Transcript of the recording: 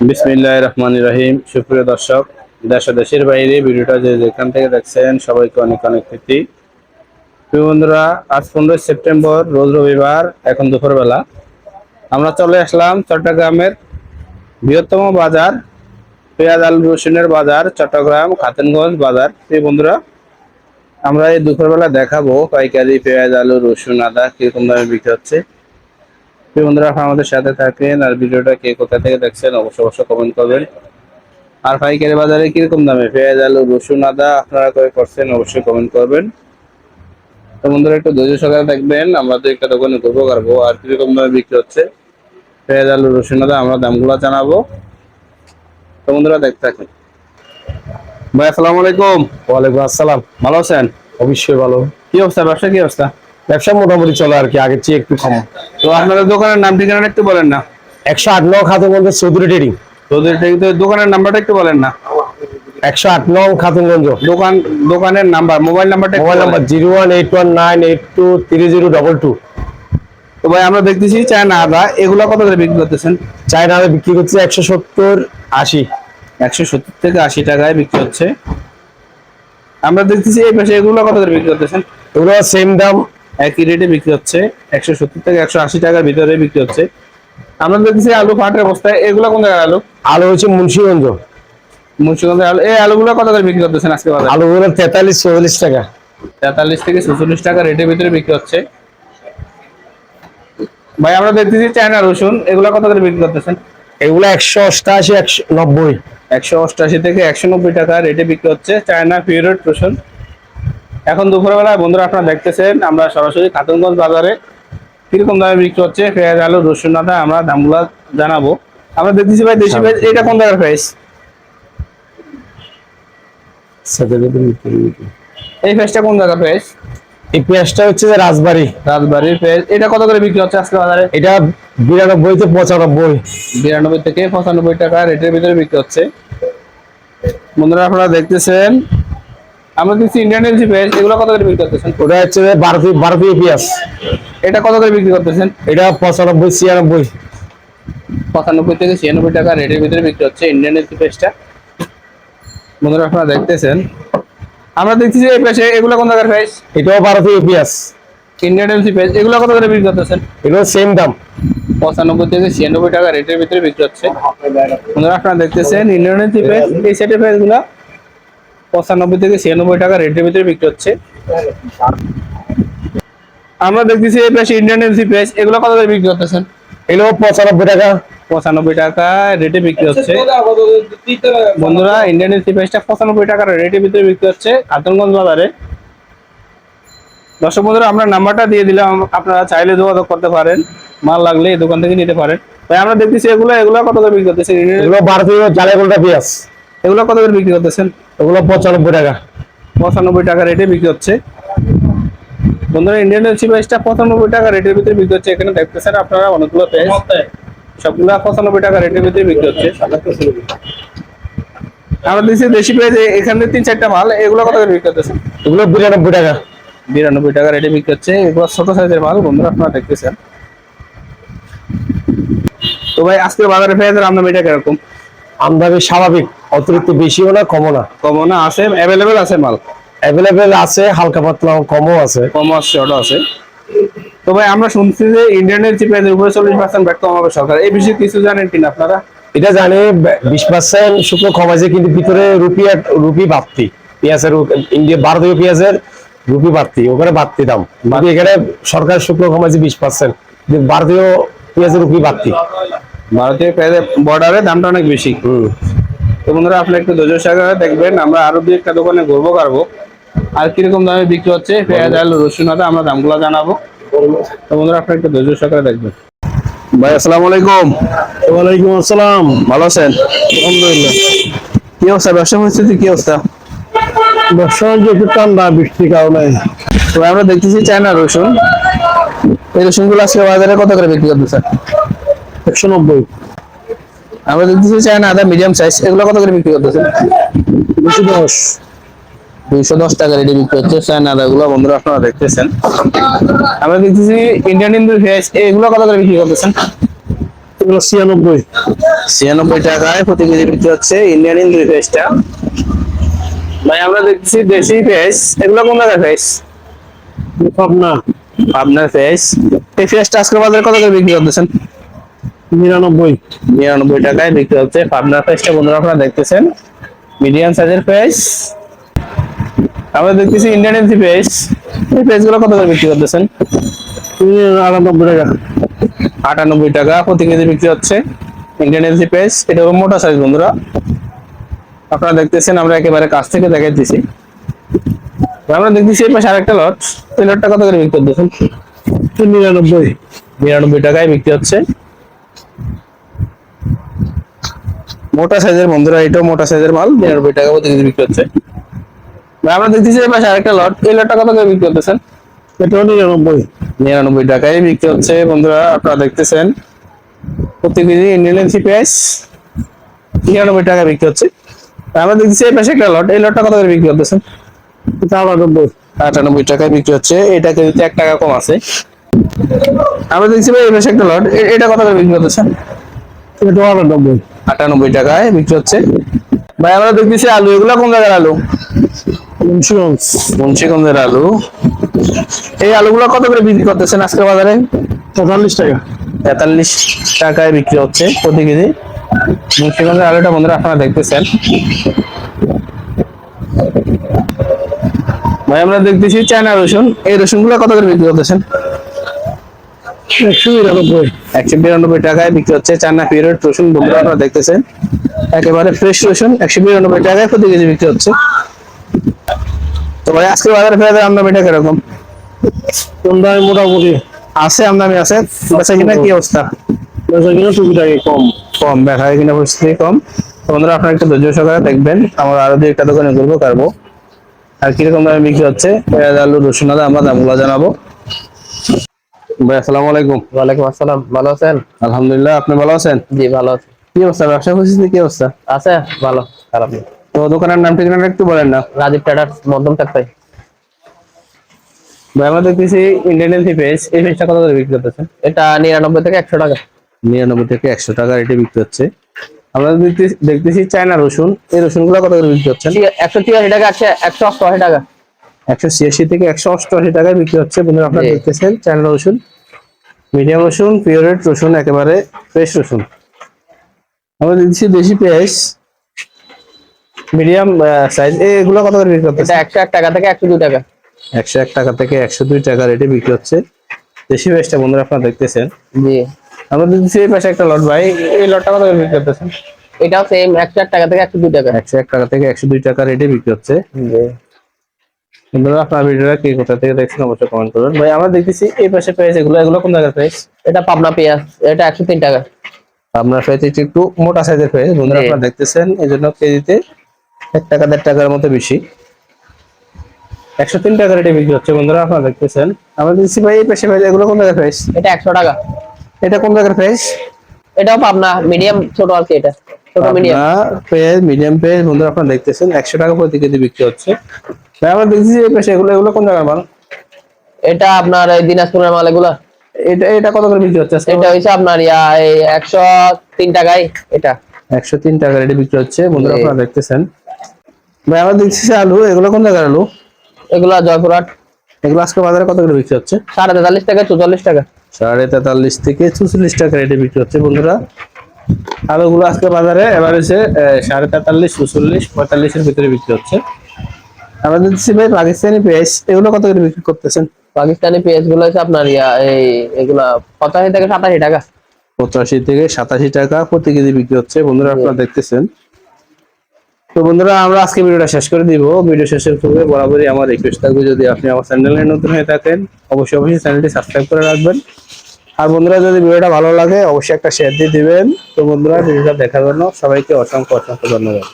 বিসমিল্লাহ রহমান রহিম। সুপ্রিয় দর্শক, দেশ দেশের বাইরে ভিডিওটা যে যেখান থেকে দেখছেন, সবাইকে অনেক অনেক প্রীতি। প্রিয় বন্ধুরা, আজ পনেরোই সেপ্টেম্বর, রোজ রবিবার, এখন দুপুরবেলা। আমরা চলে আসলাম চট্টগ্রামের বৃহত্তম বাজার, পেঁয়াজ আলু রসুনের বাজার, চট্টগ্রাম খাতেনগঞ্জ বাজার। প্রিয় বন্ধুরা, আমরা এই দুপুরবেলা দেখাবো পাইকারি পেঁয়াজ আলু রসুন আদা কীরকম দামে বিক্রি হচ্ছে। বন্ধুরা আমাদের সাথে থাকেন। আর ভিডিওটা কে কোথা থেকে দেখছেন অবশ্যই অবশ্যই কমেন্ট করবেন। আর পাইকারি বাজারে কীরকম দামে পেঁয়াজ আলু রসুন আদা আপনারা করে করছেন অবশ্যই কমেন্ট করবেন। তো বন্ধুরা একটু ধৈর্য সহকারে দেখবেন আমরা তো একটা দোকানে ঘুরবো পারব আর কীরকম দামে বিক্রি হচ্ছে? পেঁয়াজ আলু রসুন আদা আমরা দামগুলো জানাব। তো বন্ধুরা দেখতে থাকুন। ভাই আসসালামু আলাইকুম। ওয়ালাইকুম আসসালাম। ভালো আছেন? অবশ্যই ভালো। কি অবস্থা? ব্যবসা কি অবস্থা? ব্যবসা মোটামুটি চলে আর কি আগের চেয়ে একটু কম। তো আপনাদের দোকানের নাম ঠিকানাটা একটু বলেন না। একশো আট নং খাতুনগঞ্জ চৌধুরী ট্রেডিং তোদের ঠিক- তো দোকানের নাম্বারটা একটু বলেন না। একশো আট নং খাতুনগঞ্জ। দোকান দোকানের নাম্বার মোবাইল নাম্বারটা mobile number zero one eight one nine eight two three zero double two. তো ভাই আমরা দেখতেছি চায়না আদা এগুলো কত করে বিক্রি করতেছেন? চায়না আমি বিক্রি করছে একশো সত্তর আশি। একশো সত্তর থেকে আশি টাকায় বিক্রি হচ্ছে। আমরা দেখতেছি এই পাশে এগুলো কত করে বিক্রি করতেছেন? এগুলো সেম দাম একই রেটে বিক্রি হচ্ছে। একশো সত্তর থেকে একশো আশি টাকার ভিতরে বিক্রি হচ্ছে। আমরা দেখতেছি আলু পাটের অবস্থায় এগুলো কোন জায়গার আলু? আলু হচ্ছে মুন্সিগঞ্জ। মুন্সিগঞ্জের আলু। এই আলুগুলো কত করে বিক্রি করতেছেন আজকে বাজারে? আলুগুলো তেতাল্লিশ চল্লিশ টাকা। তেতাল্লিশ থেকে ছচল্লিশ টাকা রেটের ভিতরে বিক্রি হচ্ছে। ভাই আমরা দেখতেছি চায়না রসুন। এগুলো কত করে বিক্রি করতেছেন? এগুলো একশো অষ্টাশি একশো নব্বই। একশো অষ্টাশি থেকে একশো নব্বই টাকা রেটে বিক্রি হচ্ছে। চায়না পিরিয়ড রসুন। এখন দুপুরবেলায় বন্ধুরা আপনারা দেখতেছেন আমরা সরাসরি খাতুনগঞ্জ বাজারে কীরকম দামে বিক্রি হচ্ছে পেঁয়াজ আলু রসুন আদা আমরা দামগুলো জানাব। আমরা দেখতেছি ভাই দেশি পেঁয়াজ এটা কোন জায়গার প্রাইস এই পেঁয়াজটা কোন জায়গার প্রাইস এই পেঁয়াজটা হচ্ছে যে রাজবাড়ি। রাজবাড়ির পেঁয়াজ। এটা কত করে বিক্রি হচ্ছে আজকে বাজারে? এটা বিরানব্বই থেকে পঁচানব্বই। বিরানব্বই থেকে পঁচানব্বই টাকা রেটের ভিতরে বিক্রি হচ্ছে। বন্ধুরা আপনারা দেখতেছেন আমরা দেখছি ইন্ডিয়ান এলসি পেঁয়াজ এগুলো কত করে বিক্রি করতেছেন? ওটা হচ্ছে যে বারো বারো পেঁয়াজ। এটা কত করে বিক্রি করতেছেন? এটা পঁচানব্বই ছিয়ানব্বই। পঁচানব্বই থেকে ছিয়ানব্বই টাকা রেটের ভিতরে বিক্রি হচ্ছে ইন্ডিয়ান এলসি পেঁয়াজটা বন্ধুরা আপনারা দেখতেছেন। আমরা দেখতেছি এই পেঁয়াজে এগুলো কোন জায়গার পেঁয়াজ এটাও বারো পেঁয়াজ। ইন্ডিয়ান এলসি পেঁয়াজ এগুলো কত করে বিক্রি করতেছেন? এগুলো সেম দাম। পঁচানব্বই থেকে ছিয়ানব্বই টাকা রেটের ভিতরে বিক্রি হচ্ছে। আপনারা দেখতেছেন ইন্ডিয়ান এলসি পেঁয়াজ এই সেটের পেঁয়াজগুলো পঁচানব্বই থেকে ছিয়ানব্বই টাকা রেটের ভিতরে বিক্রি হচ্ছে। আমরা দেখতেছি এই পেঁয়াজ ইন্ডিয়ান এলসি পেঁয়াজ এগুলো কত করে বিক্রি করতেছেন? এগুলো পঁচানব্বই টাকা। পঁচানব্বই টাকা রেটে বিক্রি হচ্ছে। বন্ধুরা ইন্ডিয়ান এলসি পেঁয়াজটা পঁচানব্বই টাকার রেটের ভিতরে বিক্রি হচ্ছে কাতনগঞ্জ বাজারে। দর্শক বন্ধুরা আমরা নাম্বারটা দিয়ে দিলাম আপনারা চাইলে যোগাযোগ করতে পারেন। মাল লাগলে এই দোকান থেকে নিতে পারেন। তাই আমরা দেখতেছি এগুলো এগুলো কত করে বিক্রি করতেছেন? এগুলো বারো জালে গোলটা পেঁয়াজ। এগুলো কত করে বিক্রি করতেছেন? এগুলো পঁচানব্বই টাকা। পঁচানব্বই টাকা রেটে বিক্রি হচ্ছে। বন্ধুরা ইন্ডিয়ান পেঁয়াজটা পঁচানব্বই টাকা রেটের ভিতরে বিক্রি হচ্ছে। এখানে দেখতেছেন আপনারা অনেকগুলো পেঁয়াজ সবগুলো পঁচানব্বই টাকা রেটের ভিতরে বিক্রি হচ্ছে। আমরা দিচ্ছি দেশি পেঁয়াজ এখানে তিন চারটা মাল। এগুলো কত করে বিক্রি করতেছেন এগুলো বিরানব্বই টাকা। বিরানব্বই টাকা রেটে বিক্রি হচ্ছে। এগুলো ছোট সাইজের মাল বন্ধুরা আপনারা দেখতেছেন। তো ভাই আজকে বাজারে পেঁয়াজের আমদানিটা কীরকম? আমদানি স্বাভাবিক অতিরিক্ত বেশিও না কমও না? কমও না আছে অ্যাভেলেবেল আছে মাল। অ্যাভেলেবেল আছে হালকা পাতলা কমও আছে। কম আছে ওটা আছে। তো ভাই আমরা শুনছি যে যে পেঁয়াজের উপরে চল্লিশ পার্সেন্ট ব্যাট কমাবে সরকার। এই বিষয়ে কিছু জানেন কিনা আপনারা? এটা জানি বিশ পার্সেন্ট শুক্র কমাইছে কিন্তু ভিতরে রুপি রুপি বাড়তি। পেঁয়াজের ইন্ডিয়া ভারতীয় পেঁয়াজের রুপি বাড়তি ওখানে বাড়তি দাম। বাকি এখানে সরকার শুক্র কমাইছে বিশ পার্সেন্ট ভারতীয় পেঁয়াজের রুপি বাড়তি। ভারতীয় পেঁয়াজের বর্ডারে দামটা অনেক বেশি। হুম। তো বন্ধুরা আপনি একটু ধৈর্য সহকারে দেখবেন আমরা আরও দুই একটা দোকানে ঘুরবো কারবো আর কীরকম দামে বিক্রি হচ্ছে পেঁয়াজ আলু রসুন আদা আমরা দামগুলো জানাব। তো বন্ধুরা আপনি একটু ধৈর্য সহকারে দেখবেন। ভাই আসসালামু আলাইকুম। ওয়ালাইকুম আসসালাম। ভালো আছেন? আলহামদুলিল্লাহ। কি অবস্থা? ব্যবসা পরিস্থিতি কি অবস্থা? ব্যবসা বাণিজ্য একটু ঠান্ডা বৃষ্টির কারণে। তো আমরা দেখতেছি চায়না রসুন। এই রসুনগুলো আজকে বাজারে কত করে বিক্রি করতেছে একশো নব্বই। আমরা দেখতেছি চায়না আদা মিডিয়াম সাইজ এগুলো কত করে বিক্রি করতেছে? দুশো দশ। দুইশো দশ টাকা রেডি বিক্রি হচ্ছে চায়না আদা গুলো বন্ধুরা আপনারা দেখতেছেন। আমরা দেখতেছি ইন্ডিয়ান ইন্দুর ভেজ এগুলো কত করে বিক্রি করতেছেন? এগুলো ছিয়ানব্বই। ছিয়ানব্বই টাকায় প্রতি কেজি বিক্রি হচ্ছে ইন্ডিয়ান ইন্দ্রি পেঁয়াজটা ভাই আমরা দেখছি দেশি পেঁয়াজ এগুলো কোন জায়গায় পেঁয়াজ পাবনা। আপনার পেঁয়াজ এই পেঁয়াজটা আজকে বাজারে কত করে বিক্রি করতেছেন? নিরানব্বই। নিরানব্বই টাকায় বিক্রি হচ্ছে। পাবনার পেঁয়াজটা বন্ধুরা আপনারা দেখতেছেন। মিডিয়াম সাইজের পেঁয়াজ আমরা দেখতেছি ইন্ডিয়ান এলসি পেঁয়াজ এই পেঁয়াজগুলো কত করে বিক্রি করতেছেন? আটানব্বই টাকা। আটানব্বই টাকা প্রতি কেজি বিক্রি হচ্ছে ইন্ডিয়ান এলসি পেঁয়াজ এটা হলো মোটা সাইজ বন্ধুরা। আপনারা দেখতেছেন আমরা একেবারে কাছ থেকে দেখাইতেছি। আমরা দেখতেছি এই পাশে আরেকটা লট এই লটটা কত করে বিক্রি করতেছেন? নিরানব্বই। নিরানব্বই টাকায় বিক্রি হচ্ছে। মোটা সাইজের বন্ধুরা এটাও মোটা সাইজের মাল নিরানব্বই টাকা প্রতি কেজি বিক্রি হচ্ছে। আমরা দেখতেছি পাশে আরেকটা লট এই লটটা কত করে বিক্রি করতেছেন এটাও নিরানব্বই। নিরানব্বই টাকায় বিক্রি হচ্ছে বন্ধুরা আপনারা দেখতেছেন। প্রতি কেজি ইন্ডিয়ান এলসি পেঁয়াজ নিরানব্বই টাকা বিক্রি হচ্ছে। আমরা দেখতেছি এই পাশে একটা লট এই লটটা কত করে বিক্রি করতেছেন আটানব্বই আটানব্বই টাকায় বিক্রি হচ্ছে এটা কেজিতে এক টাকা কম আছে। আমরা দেখছি ভাই এই পাশে একটা লট এটা কত করে বিক্রি করতেছেন এটাও আটানব্বই। আটানব্বই টাকায় বিক্রি হচ্ছে। ভাই আমরা দেখতেছি আলু। এগুলো কোন জায়গার আলু? ইন্স্যুরেন্স মুন্সিগঞ্জের আলু। এই আলুগুলো কত করে বিক্রি করতেছেন আজকে বাজারে? তেতাল্লিশ টাকা। তেতাল্লিশ টাকায় বিক্রি হচ্ছে প্রতি কেজি। মুন্সিগঞ্জের আলুটা বন্ধুরা আপনারা দেখতেছেন। ভাই আমরা দেখতেছি চায়না রসুন। এই রসুনগুলো কত করে বিক্রি করতেছেন? একশো বিরানব্বই টাকায় বিক্রি হচ্ছে চায়না পিরিয়ড রসুন বন্ধুরা আপনারা দেখতেছেন। একেবারে ফ্রেশ রসুন একশো বিরানব্বই টাকায় প্রতি কেজি বিক্রি হচ্ছে। তো ভাই আজকে বাজারে ফেরাদের আমদামিটা কীরকম? কোনটা মোটামুটি। আছে আমদামি আছে। বেচা কিনা কি অবস্থা? বেচা কিনা টুকিটাকি কম। কম দেখা কিনা পরিস্থিতি কম। বন্ধুরা আপনারা একটু ধৈর্য সহকারে দেখবেন আমরা আরও দুই একটা দোকানে ঘুরবো কারবো আর কীরকম দামে বিক্রি হচ্ছে? পেঁয়াজ আলু রসুন আদা আমরা দামগুলো জানাব। ভাই আসসালামু আলাইকুম। ওয়ালাইকুম আসসালাম। ভালো আছেন? আলহামদুলিল্লাহ আপনি ভালো আছেন? জি ভালো আছি। কি অবস্থা? ব্যবসা পরিস্থিতি কি অবস্থা? আছে ভালো খারাপ। নেই তো দোকানের নাম ঠিকানাটা একটু বলেন না। রাজীব ট্রেডার্স মধ্যম ভাই আমরা দেখতেছি ইন্ডিয়ান পেজ এই পেজটা কত করে বিক্রি এটা নিরানব্বই থেকে একশো টাকা। নিরানব্বই থেকে একশো টাকা রেটে বিক্রি হচ্ছে। আমরা দেখতেছি- দেখতেছি চায়না রসুন। এই রসুনগুলো কত করে বিক্রি হচ্ছে? একশো তিরাশি টাকা আছে একশো অষ্টআশি টাকা। একশো ছিয়াশি থেকে একশো অষ্টআশি টাকায় বিক্রি হচ্ছে। বন্ধুরা আপনারা দেখতেছেন চায়না রসুন। মিডিয়াম রসুন পিওরেট রসুন একেবারে ফ্রেশ রসুন। আমরা দিচ্ছি দেশি পেঁয়াজ। মিডিয়াম সাইজ এগুলো কত করে বিক্রি করতেছে একশো এক টাকা থেকে একশো দুই টাকা। একশো এক টাকা থেকে একশো দুই টাকা রেটে বিক্রি হচ্ছে। দেশি পেঁয়াজটা বন্ধুরা আপনারা দেখতেছেন। জি। আমরা দিচ্ছি এই পাশে একটা লট ভাই। এই লটটা কত করে বিক্রি করতেছেন এটাও সেম একশো এক টাকা থেকে একশো দুই টাকা। একশো এক টাকা থেকে একশো দুই টাকা রেটে বিক্রি হচ্ছে। জি। বন্ধুরা আপনার ভিডিওটা কি কোথা থেকে দেখছেন অবশ্যই কমেন্ট করবেন। ভাই আমরা দেখতেছি এই পাশে প্রাইস এগুলো এগুলো কোন জায়গার প্রাইস এটা পাবনা পেঁয়াজ এটা একশো তিন টাকা। আপনার প্রাইস একটু মোটা সাইজের প্রাইস বন্ধুরা। আপনারা দেখতেছেন এই জন্য কেজিতে এক টাকা দেড় টাকার মতো বেশি। একশো তিন টাকা রেটে বিক্রি হচ্ছে বন্ধুরা আপনারা দেখতেছেন। আমরা দেখছি ভাই এই পাশে প্রাইস এগুলো কোন জায়গার প্রাইস এটা একশো টাকা। এটা কোন জায়গার প্রাইস এটাও পাবনা মিডিয়াম ছোট আর কি এটা। ছোট মিডিয়াম পেঁয়াজ মিডিয়াম পেঁয়াজ বন্ধুরা আপনারা দেখতেছেন একশো টাকা প্রতি কেজি বিক্রি হচ্ছে। আমরা এই পাশে এগুলো এগুলো কোন জায়গার মাল? এটা আপনার এই দিনাজপুরের মাল এগুলা? এটা এটা কত করে বিক্রি হচ্ছে এটা হয়েছে আপনার ইয়া এই একশো তিন টাকায় এটা। একশো তিন টাকা রেটে বিক্রি হচ্ছে বন্ধুরা আপনারা দেখতেছেন। ভাই আমরা দেখছি আলু এগুলো কোন জায়গার আলু? এগুলা জয়পুরহাট। এগুলো আজকে বাজারে কত করে বিক্রি হচ্ছে? সাড়ে তেতাল্লিশ থেকে চুচল্লিশ টাকা। সাড়ে তেতাল্লিশ থেকে চুচল্লিশ টাকা রেটে বিক্রি হচ্ছে বন্ধুরা। আলুগুলো আজকে বাজারে এবার হচ্ছে সাড়ে তেতাল্লিশ চুচল্লিশ পঁয়তাল্লিশের ভিতরে বিক্রি হচ্ছে। আমরা ভাই পাকিস্তানি পেঁয়াজ এগুলো কত করে বিক্রি করতেছেন? পাকিস্তানি পেঁয়াজগুলো হচ্ছে আপনার ইয়া এই এগুলা পঁচাশি থেকে সাতাশি টাকা। পঁচাশি থেকে সাতাশি টাকা প্রতি কেজি বিক্রি হচ্ছে। বন্ধুরা আপনারা দেখতেছেন। তো বন্ধুরা আমরা আজকে ভিডিওটা শেষ করে দিব। ভিডিও শেষের পূর্বে বরাবরই আমার রিকোয়েস্ট থাকবে যদি আপনি আমার চ্যানেলে নতুন হয়ে থাকেন অবশ্যই অবশ্যই চ্যানেলটি সাবস্ক্রাইব করে রাখবেন। আর বন্ধুরা যদি ভিডিওটা ভালো লাগে অবশ্যই একটা শেয়ার দিয়ে দিবেন। তো বন্ধুরা ভিডিওটা দেখার জন্য সবাইকে অসংখ্য অসংখ্য ধন্যবাদ।